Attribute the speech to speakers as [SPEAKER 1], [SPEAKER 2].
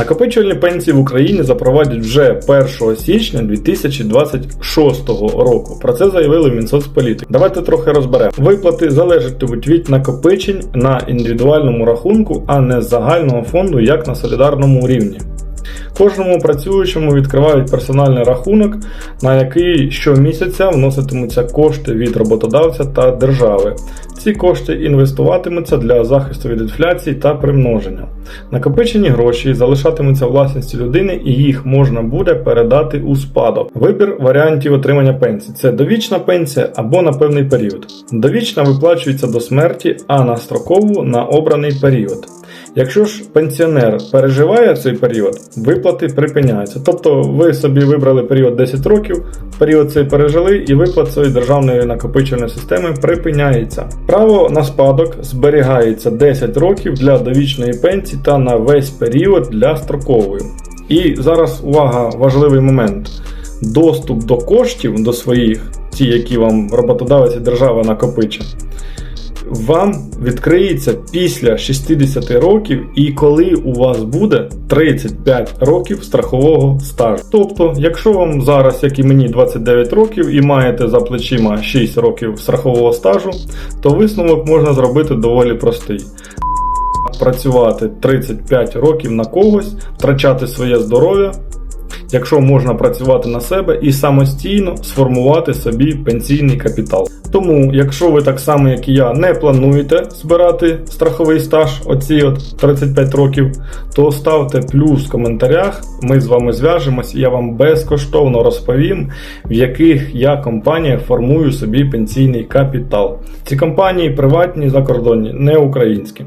[SPEAKER 1] Накопичувальні пенсії в Україні запровадять вже 1 січня 2026 року. Про це заявили в Мінсоцполітики. Давайте трохи розберемо. Виплати залежатимуть від накопичень на індивідуальному рахунку, а не з загального фонду, як на солідарному рівні. Кожному працюючому відкривають персональний рахунок, на який щомісяця вноситимуться кошти від роботодавця та держави. Ці кошти інвестуватимуться для захисту від інфляції та примноження. Накопичені гроші залишатимуться власністю людини і їх можна буде передати у спадок. Вибір варіантів отримання пенсії це довічна пенсія або на певний період. Довічна виплачується до смерті, а на строкову на обраний період. Якщо ж пенсіонер переживає цей період, виплати припиняються. Тобто ви собі вибрали період 10 років, період цей пережили, і виплат цієї державної накопичувальної системи припиняється. Право на спадок зберігається 10 років для довічної пенсії та на весь період для строкової. І зараз увага, важливий момент. Доступ до коштів до своїх, ті, які вам роботодавець і держава накопичить, вам відкриється після 60 років і коли у вас буде 35 років страхового стажу. Тобто, якщо вам зараз, як і мені, 29 років і маєте за плечима 6 років страхового стажу, то висновок можна зробити доволі простий. Працювати 35 років на когось, втрачати своє здоров'я, якщо можна працювати на себе і самостійно сформувати собі пенсійний капітал. Тому, якщо ви так само, як і я, не плануєте збирати страховий стаж, оці от 35 років, то ставте плюс в коментарях. Ми з вами зв'яжемось, і я вам безкоштовно розповім, в яких я компаніях формую собі пенсійний капітал. Ці компанії приватні закордонні, не українські.